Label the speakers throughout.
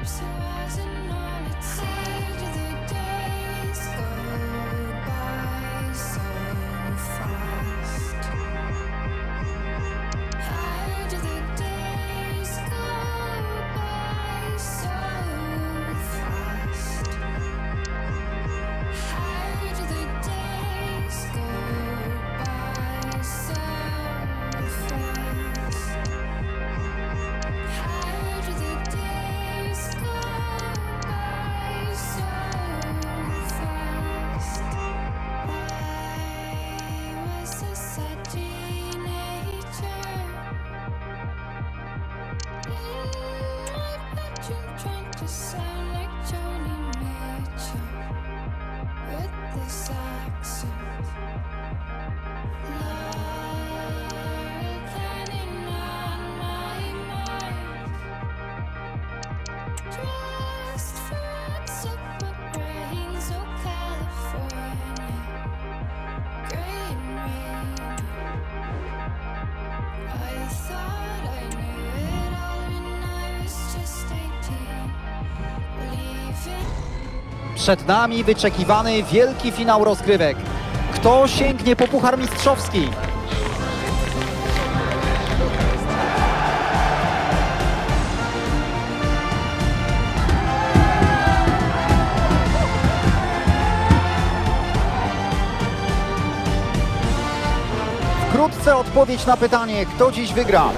Speaker 1: I'm so
Speaker 2: Przed nami wyczekiwany wielki finał rozgrywek. Kto sięgnie po Puchar Mistrzowski? Wkrótce odpowiedź na pytanie, kto dziś wygra.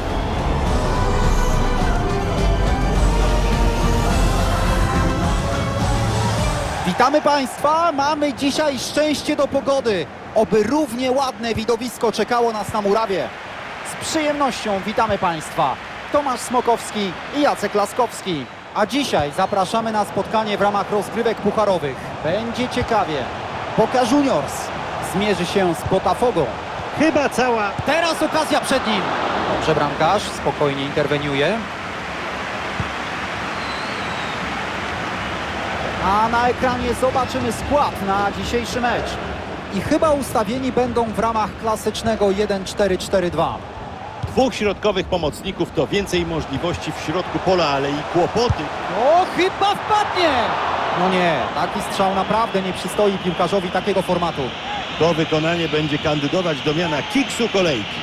Speaker 2: Witamy Państwa, mamy dzisiaj szczęście do pogody. Oby równie ładne widowisko czekało nas na murawie. Z przyjemnością witamy Państwa. Tomasz Smokowski i Jacek Laskowski. A dzisiaj zapraszamy na spotkanie w ramach rozgrywek pucharowych. Będzie ciekawie. Boca Juniors zmierzy się z Botafogą.
Speaker 3: Chyba cała
Speaker 2: Teraz okazja przed nim. Dobrze bramkarz, spokojnie interweniuje. A na ekranie zobaczymy skład na dzisiejszy mecz. I chyba ustawieni będą w ramach klasycznego 1-4-4-2.
Speaker 3: dwóch środkowych pomocników to więcej możliwości w środku pola, ale i kłopoty.
Speaker 2: O, chyba wpadnie! No nie, taki strzał naprawdę nie przystoi piłkarzowi takiego formatu.
Speaker 3: To wykonanie będzie kandydować do miana kiksu kolejki.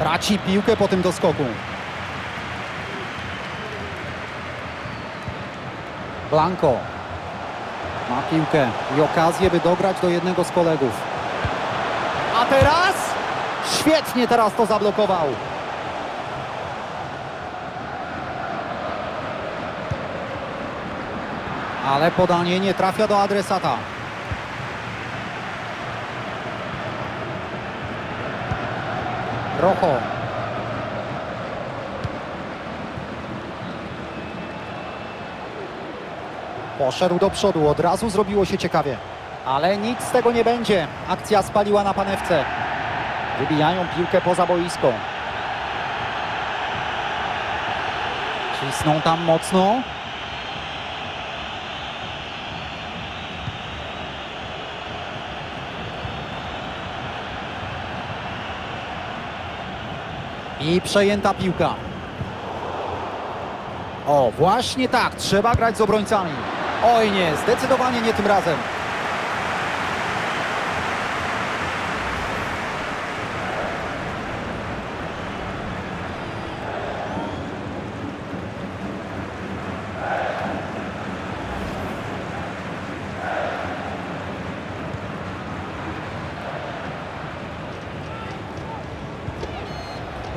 Speaker 2: Traci piłkę po tym doskoku. Blanco ma piłkę i okazję, by dograć do jednego z kolegów. A teraz? Świetnie teraz to zablokował. Ale podanie nie trafia do adresata. Rojo. Poszedł do przodu, od razu zrobiło się ciekawie. Ale nic z tego nie będzie. Akcja spaliła na panewce. Wybijają piłkę poza boisko. Cisną tam mocno. I przejęta piłka. O, właśnie tak, trzeba grać z obrońcami. Oj nie, zdecydowanie nie tym razem.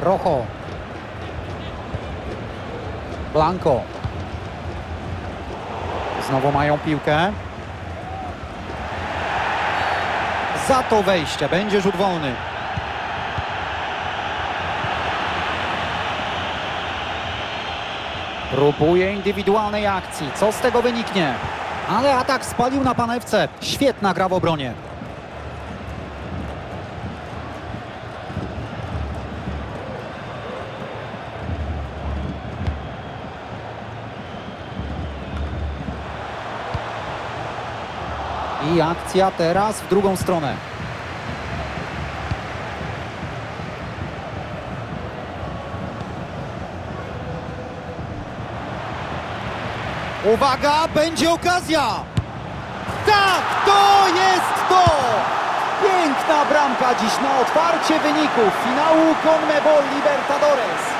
Speaker 2: Rojo. Blanco. Znowu mają piłkę. Za to wejście będzie rzut wolny. Próbuje indywidualnej akcji. Co z tego wyniknie? Ale atak spalił na panewce. Świetna gra w obronie. I akcja teraz w drugą stronę. Uwaga, będzie okazja! Tak, to jest to! Piękna bramka dziś na otwarcie wyników finału CONMEBOL Libertadores.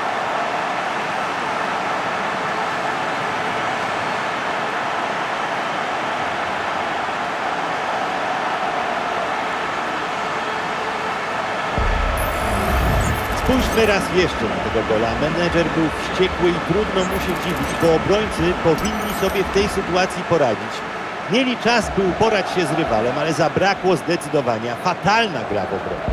Speaker 3: Spójrzmy raz jeszcze na tego gola. Menedżer był wściekły i trudno mu się dziwić, bo obrońcy powinni sobie w tej sytuacji poradzić. Mieli czas, by uporać się z rywalem, ale zabrakło zdecydowania. Fatalna gra w obronie.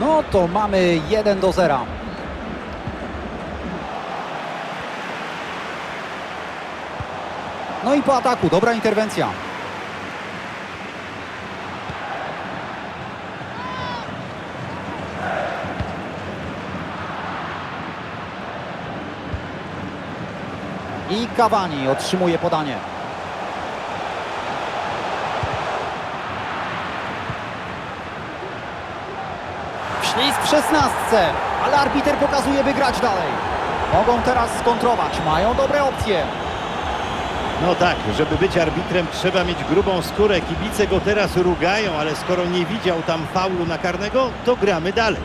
Speaker 2: No to mamy 1 do 0. No i po ataku, dobra interwencja. I Cavani otrzymuje podanie. Ślizg w szesnastce, ale arbiter pokazuje, by grać dalej. Mogą teraz skontrować, mają dobre opcje.
Speaker 3: No tak, żeby być arbitrem trzeba mieć grubą skórę. Kibice go teraz rugają, ale skoro nie widział tam faulu na karnego, to gramy dalej.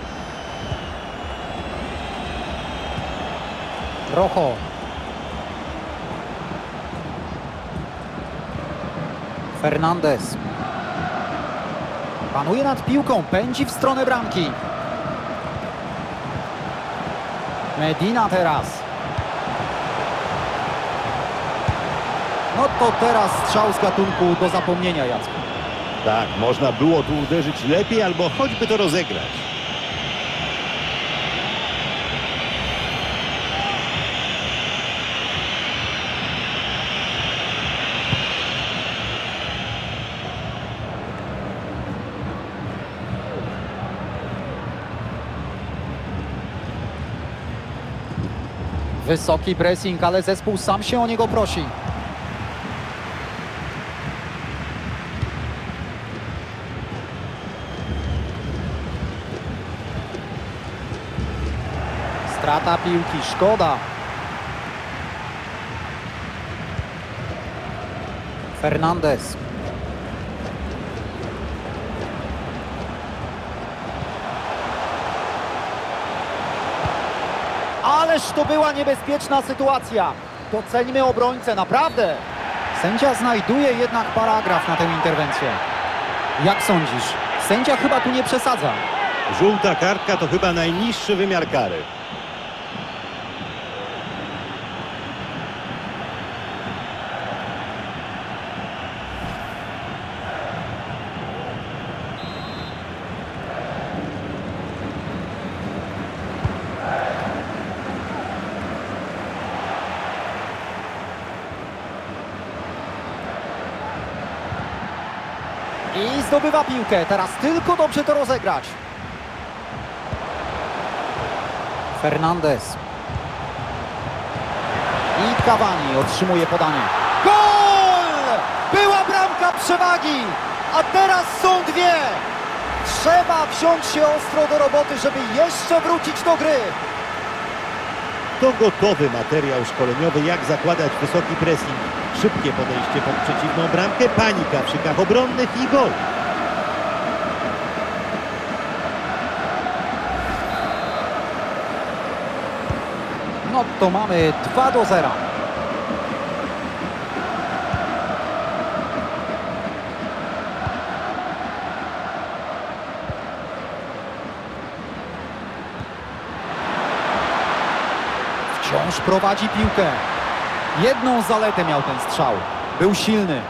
Speaker 2: Rojo. Fernandez. Panuje nad piłką, pędzi w stronę bramki. Medina teraz. No to teraz strzał z gatunku do zapomnienia, Jacku.
Speaker 3: Tak, można było tu uderzyć lepiej albo choćby to rozegrać.
Speaker 2: Wysoki pressing, ale zespół sam się o niego prosi. Strata piłki, szkoda. Fernandez. Ależ to była niebezpieczna sytuacja. Doceńmy obrońcę, naprawdę. Sędzia znajduje jednak paragraf na tę interwencję. Jak sądzisz? Sędzia chyba tu nie przesadza.
Speaker 3: Żółta kartka to chyba najniższy wymiar kary.
Speaker 2: I zdobywa piłkę. Teraz tylko dobrze to rozegrać. Fernandez. I Cavani otrzymuje podanie. Gol! Była bramka przewagi, a teraz są dwie. Trzeba wziąć się ostro do roboty, żeby jeszcze wrócić do gry.
Speaker 3: To gotowy materiał szkoleniowy, jak zakładać wysoki pressing, szybkie podejście pod przeciwną bramkę, panika w szykach obronnych i gol.
Speaker 2: No to mamy 2 do 0. Wciąż prowadzi piłkę. Jedną zaletę miał ten strzał. Był silny.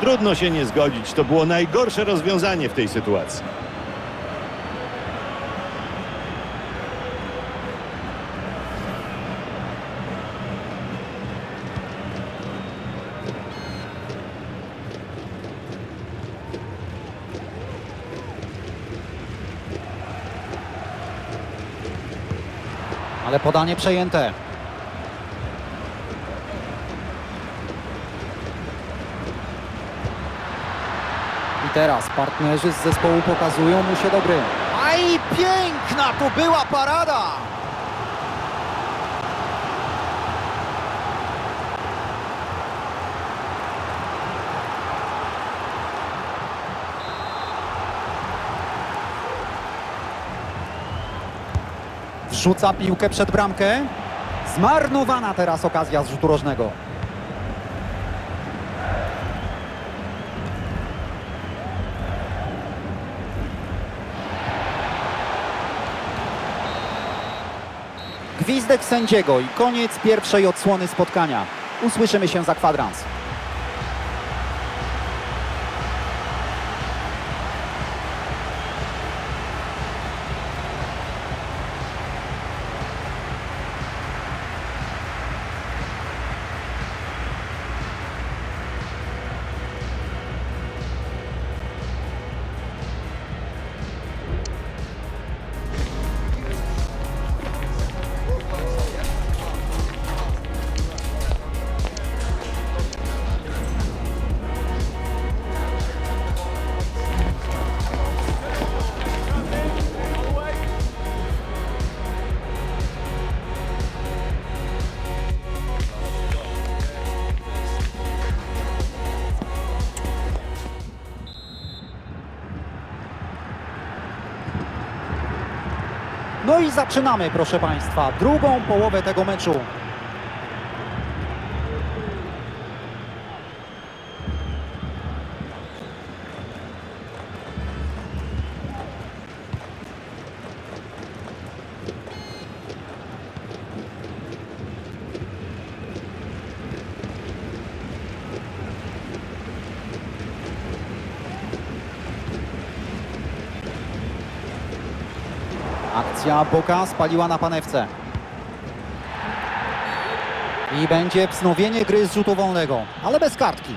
Speaker 3: Trudno się nie zgodzić, to było najgorsze rozwiązanie w tej sytuacji.
Speaker 2: Ale podanie przejęte. I teraz partnerzy z zespołu pokazują mu się do gry. A i piękna to była parada! Wrzuca piłkę przed bramkę. Zmarnowana teraz okazja z rzutu rożnego. Gwizdek sędziego i koniec pierwszej odsłony spotkania. Usłyszymy się za kwadrans. Zaczynamy, proszę Państwa, drugą połowę tego meczu. Boka spaliła na panewce. I będzie wznowienie gry z rzutu wolnego, ale bez kartki.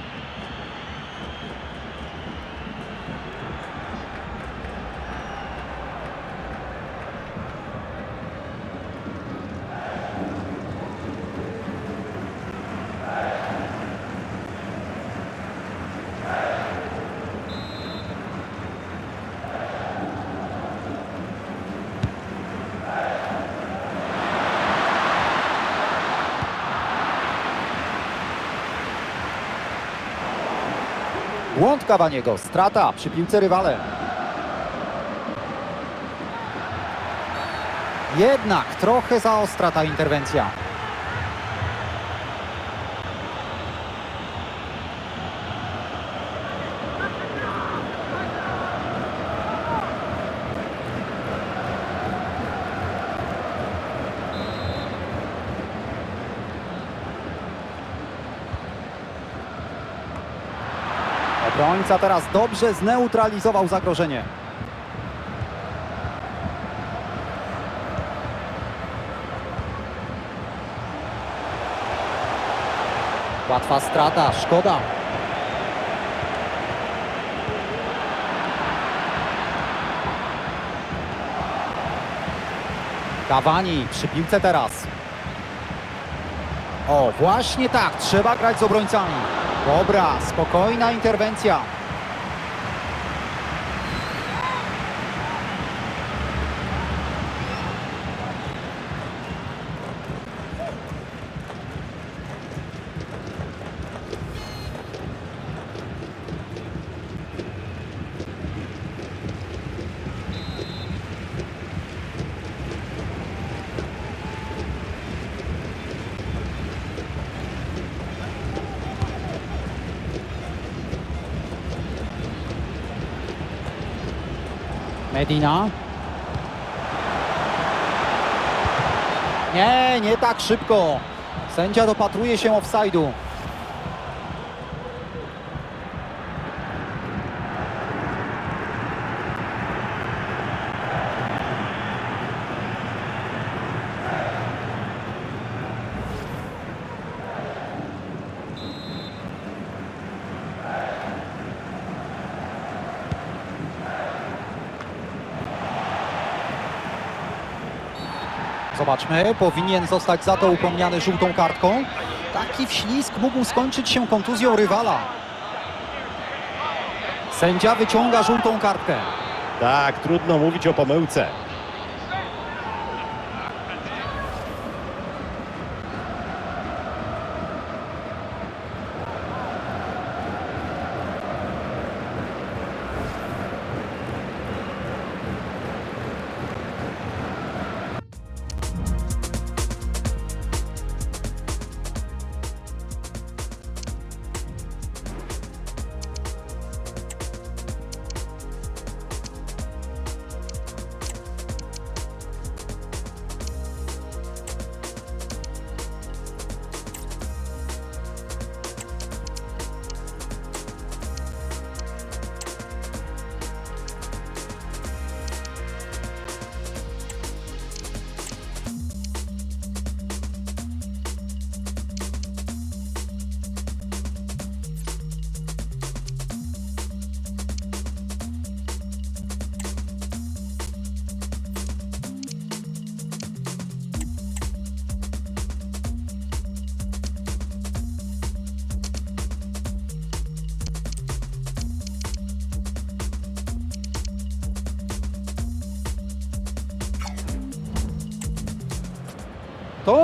Speaker 2: Błąd Cavaniego, strata przy piłce rywale. Jednak trochę za ostra ta interwencja. Obrońca teraz dobrze zneutralizował zagrożenie. Łatwa strata, szkoda. Cavani przy piłce teraz. O, właśnie tak, trzeba grać z obrońcami. Dobra, spokojna interwencja. Nie, nie tak szybko. Sędzia dopatruje się offside'u. Zobaczmy, powinien zostać za to upomniany żółtą kartką. Taki wślizg mógł skończyć się kontuzją rywala. Sędzia wyciąga żółtą kartkę.
Speaker 3: Tak, trudno mówić o pomyłce.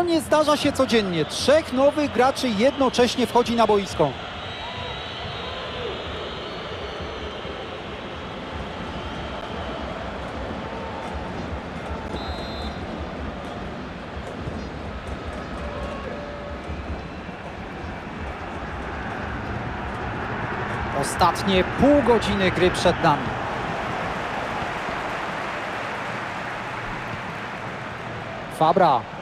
Speaker 2: Nie zdarza się codziennie. Trzech nowych graczy jednocześnie wchodzi na boisko. Ostatnie pół godziny gry przed nami. Fabra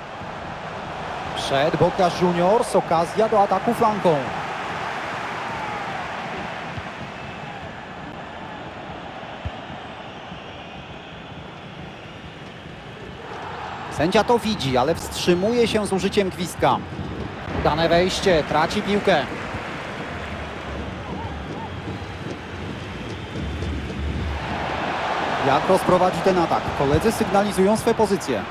Speaker 2: przed Bokasz Juniors, okazja do ataku flanką. Sędzia to widzi, ale wstrzymuje się z użyciem gwizdka. Dane wejście, traci piłkę. Jak rozprowadzi ten atak? Koledzy sygnalizują swe pozycje.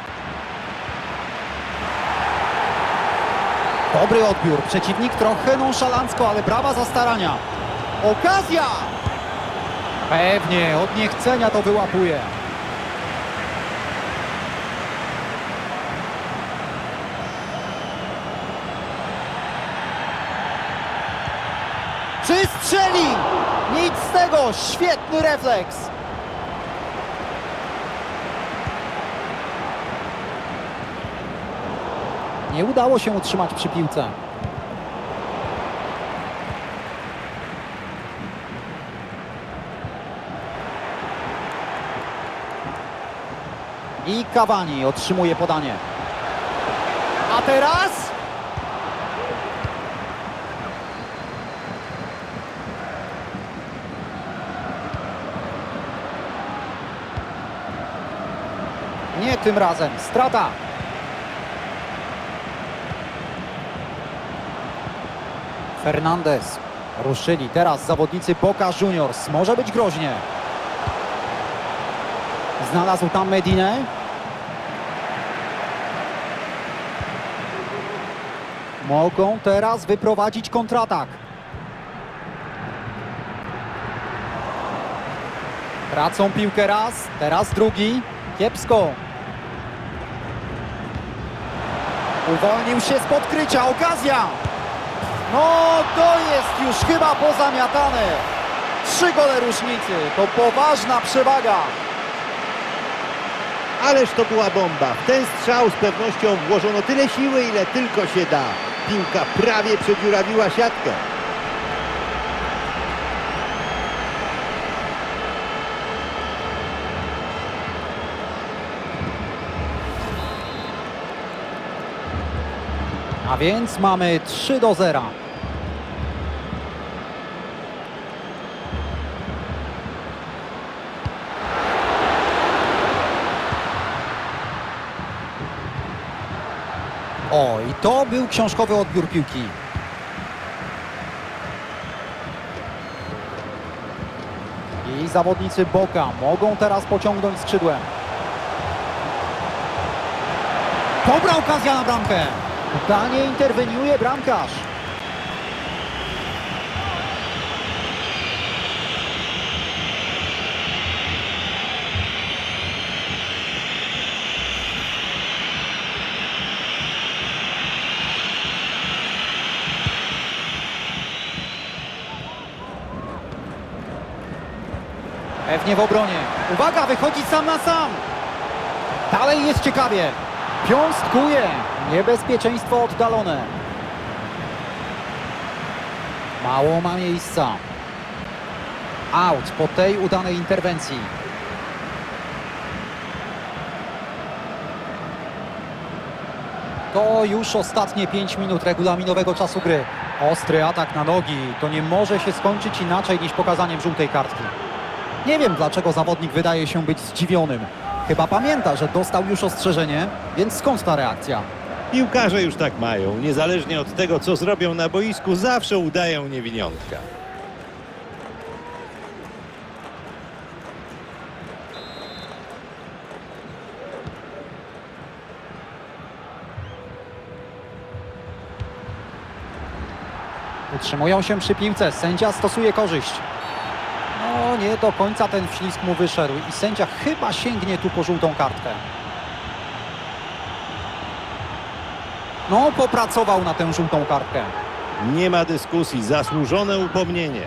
Speaker 2: Dobry odbiór. Przeciwnik trochę nonszalancko, ale brawa za starania. Okazja! Pewnie, od niechcenia to wyłapuje. Czy strzeli? Nic z tego, świetny refleks. Nie udało się utrzymać przy piłce. I Cavani otrzymuje podanie. A teraz? Nie tym razem. Strata. Fernandez. Ruszyli teraz zawodnicy Boca Juniors. Może być groźnie. Znalazł tam Medinę. Mogą teraz wyprowadzić kontratak. Tracą piłkę raz, teraz drugi. Kiepsko. Uwolnił się z podkrycia. Okazja. No to jest już chyba pozamiatane. Trzy gole różnicy, to poważna przewaga.
Speaker 3: Ależ to była bomba. W ten strzał z pewnością włożono tyle siły, ile tylko się da. Piłka prawie przedziurawiła siatkę.
Speaker 2: A więc mamy 3 do 0. O, i to był książkowy odbiór piłki. I zawodnicy Boka mogą teraz pociągnąć skrzydłem. Dobra okazja na bramkę. Udanie interweniuje bramkarz. Pewnie w obronie. Uwaga, wychodzi sam na sam. Dalej jest ciekawie. Piąstkuje. Niebezpieczeństwo oddalone. Mało ma miejsca. Out po tej udanej interwencji. To już ostatnie 5 minut regulaminowego czasu gry. Ostry atak na nogi. To nie może się skończyć inaczej niż pokazaniem żółtej kartki. Nie wiem, dlaczego zawodnik wydaje się być zdziwionym. Chyba pamięta, że dostał już ostrzeżenie, więc skąd ta reakcja?
Speaker 3: Piłkarze już tak mają. Niezależnie od tego, co zrobią na boisku, zawsze udają niewiniątka.
Speaker 2: Utrzymują się przy piłce, sędzia stosuje korzyść. Nie do końca ten wślizg mu wyszedł i sędzia chyba sięgnie tu po żółtą kartkę. No, popracował na tę żółtą kartkę.
Speaker 3: Nie ma dyskusji. Zasłużone upomnienie.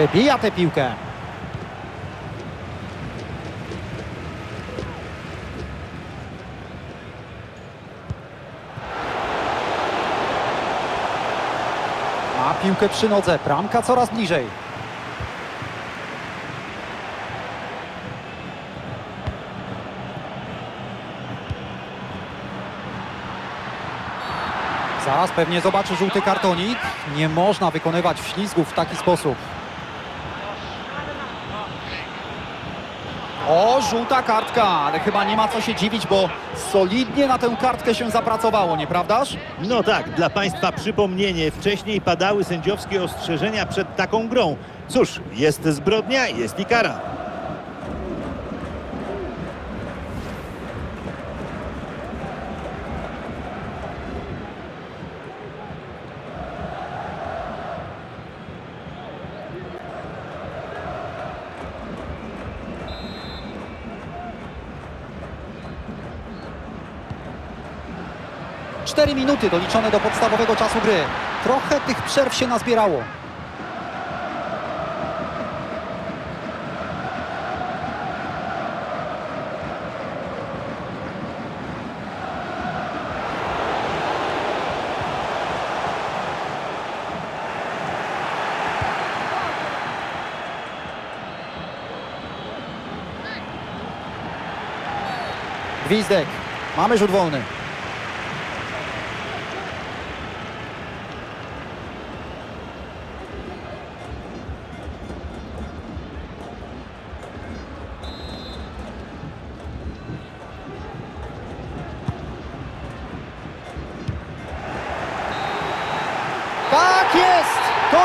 Speaker 2: Wybija tę piłkę. Ma piłkę przy nodze, bramka coraz bliżej. Zaraz pewnie zobaczy żółty kartonik. Nie można wykonywać wślizgów w taki sposób. O, żółta kartka, ale chyba nie ma co się dziwić, bo solidnie na tę kartkę się zapracowało, nieprawdaż?
Speaker 3: No tak, dla Państwa przypomnienie. Wcześniej padały sędziowskie ostrzeżenia przed taką grą. Cóż, jest zbrodnia, jest i kara.
Speaker 2: Cztery minuty doliczone do podstawowego czasu gry. Trochę tych przerw się nazbierało. Gwizdek. Mamy rzut wolny.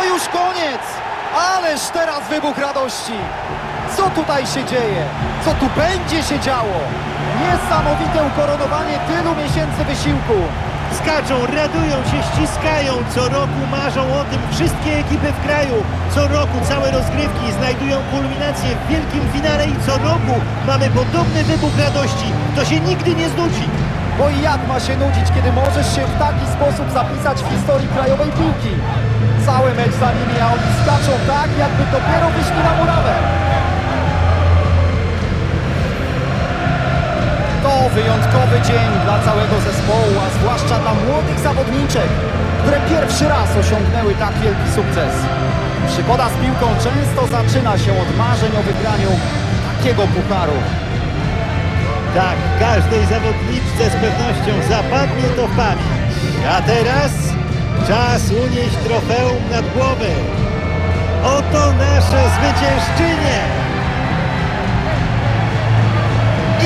Speaker 2: Już koniec! Ależ teraz wybuch radości! Co tutaj się dzieje? Co tu będzie się działo? Niesamowite ukoronowanie tylu miesięcy wysiłku.
Speaker 3: Skaczą, radują się, ściskają. Co roku marzą o tym wszystkie ekipy w kraju. Co roku całe rozgrywki znajdują kulminację w wielkim finale i co roku mamy podobny wybuch radości. To się nigdy nie znudzi.
Speaker 2: Bo i jak ma się nudzić, kiedy możesz się w taki sposób zapisać w historii krajowej piłki? Cały mecz za nimi, a oni skaczą tak, jakby dopiero wyszli na murawę. To wyjątkowy dzień dla całego zespołu, a zwłaszcza dla młodych zawodniczek, które pierwszy raz osiągnęły tak wielki sukces. Przygoda z piłką często zaczyna się od marzeń o wygraniu takiego pucharu.
Speaker 3: Tak, każdej zawodniczce z pewnością zapadnie to w pamięć. A teraz czas unieść trofeum nad głowę. Oto nasze zwyciężczynie!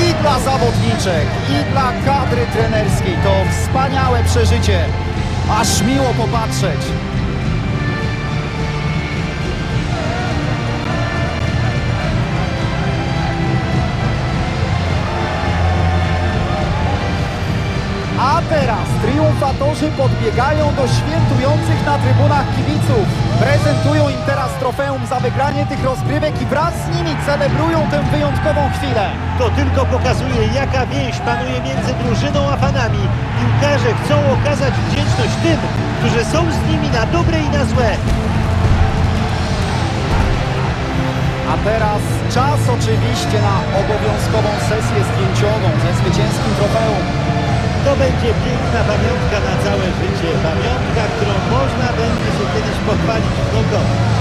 Speaker 2: I dla zawodniczek, i dla kadry trenerskiej to wspaniałe przeżycie. Aż miło popatrzeć. A teraz triumfatorzy podbiegają do świętujących na trybunach kibiców. Prezentują im teraz trofeum za wygranie tych rozgrywek i wraz z nimi celebrują tę wyjątkową chwilę.
Speaker 3: To tylko pokazuje, jaka więź panuje między drużyną a fanami. Piłkarze chcą okazać wdzięczność tym, którzy są z nimi na dobre i na złe.
Speaker 2: A teraz czas oczywiście na obowiązkową sesję zdjęciową ze zwycięskim trofeum.
Speaker 3: To będzie piękna pamiątka na całe życie. Pamiątka, którą można będzie się kiedyś pochwalić w nogowie.